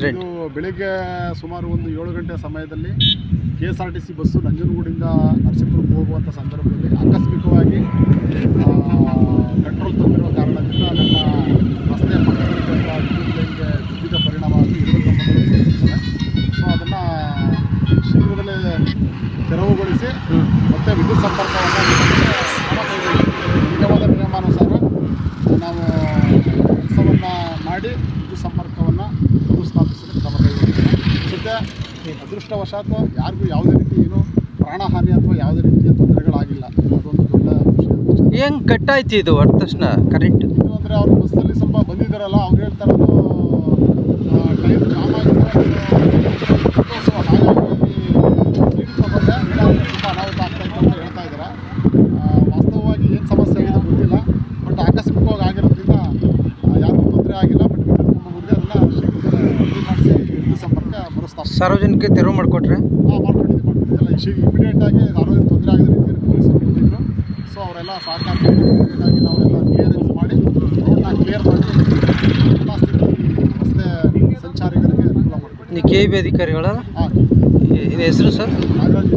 ಇದು ಬೆಳಿಗ್ಗೆ ಸುಮಾರು ಒಂದು ಏಳು ಗಂಟೆ ಸಮಯದಲ್ಲಿ K S R T C bus ನಂಜನಗೂಡಿಂದ ನರಸೀಪುರಕ್ಕೆ ಹೋಗುವಂಥ ಸಂದರ್ಭದಲ್ಲಿ ಆಕಸ್ಮಿಕವಾಗಿ ಪೆಟ್ರೋಲ್ ತುಂಬಿರುವ ಕಾರಣದಿಂದ ನಮ್ಮ ರಸ್ತೆ ಪಕ್ಕದಲ್ಲಿದ್ದಂಥ ವಿದ್ಯುತ್ ಲೈನ್ಗೆ ಪರಿಣಾಮವಾಗಿ ಸೊ ಅದನ್ನು ಶೀಘ್ರದಲ್ಲೇ ತೆರವುಗೊಳಿಸಿ ಮತ್ತೆ ವಿದ್ಯುತ್ ಸಂಪರ್ಕವನ್ನು ಅದೃಷ್ಟವಶಾತ್ ಯಾರಿಗೂ ಯಾವುದೇ ರೀತಿ ಏನು ಪ್ರಾಣಹಾನಿ ಅಥವಾ ಯಾವುದೇ ರೀತಿಯ ತೊಂದರೆಗಳಾಗಿಲ್ಲ. ಅದೊಂದು ದೊಡ್ಡ. ಹೆಂಗ್ ಕಟ್ಟಾಯ್ತು ಇದು? ತಕ್ಷಣ ಕರೆಂಟ್ ಅಂದರೆ ಅವರು ಬಸ್ಸಲ್ಲಿ ಸ್ವಲ್ಪ ಬಂದಿದ್ದಾರಲ್ಲ ಅವ್ರು ಹೇಳ್ತಾರೆ ಇರೋದು ಸಾರ್ವಜನಿಕ ತೆರವು ಮಾಡಿಕೊಟ್ರೆ? ಹಾಂ ಎಲ್ಲ ಶೀಘ್ರ ಇಮಿಡಿಯೇಟಾಗಿ ಆರೋಗ್ಯ ತೊಂದರೆ ಆಗಿದ ರೀತಿಯಲ್ಲಿ ಪೊಲೀಸರು ಬಂದಿದ್ದರು ಸೊ ಅವರೆಲ್ಲ ಸಹಕಾರ ಇಮಿಡಿಯೇಟಾಗಿ ನಾವೆಲ್ಲ ಕ್ಲಿಯರೆನ್ಸ್ ಮಾಡಿ ರೋಡ್ನ ಕ್ಲಿಯರ್ ಮಾಡಿ ಯಥಾಸ್ಥಿತಿ ರಸ್ತೆ ಸಂಚಾರಿಕರಿಗೆ ಅನುಕೂಲ ಮಾಡಿಕೊಡ್ತೀವಿ ನೀವು ಕೆ ಬಿ ಅಧಿಕಾರಿಗಳ ಹಾಂ ಇದು ಹೆಸರು ಸರ್? ನಾಗರಾಜ್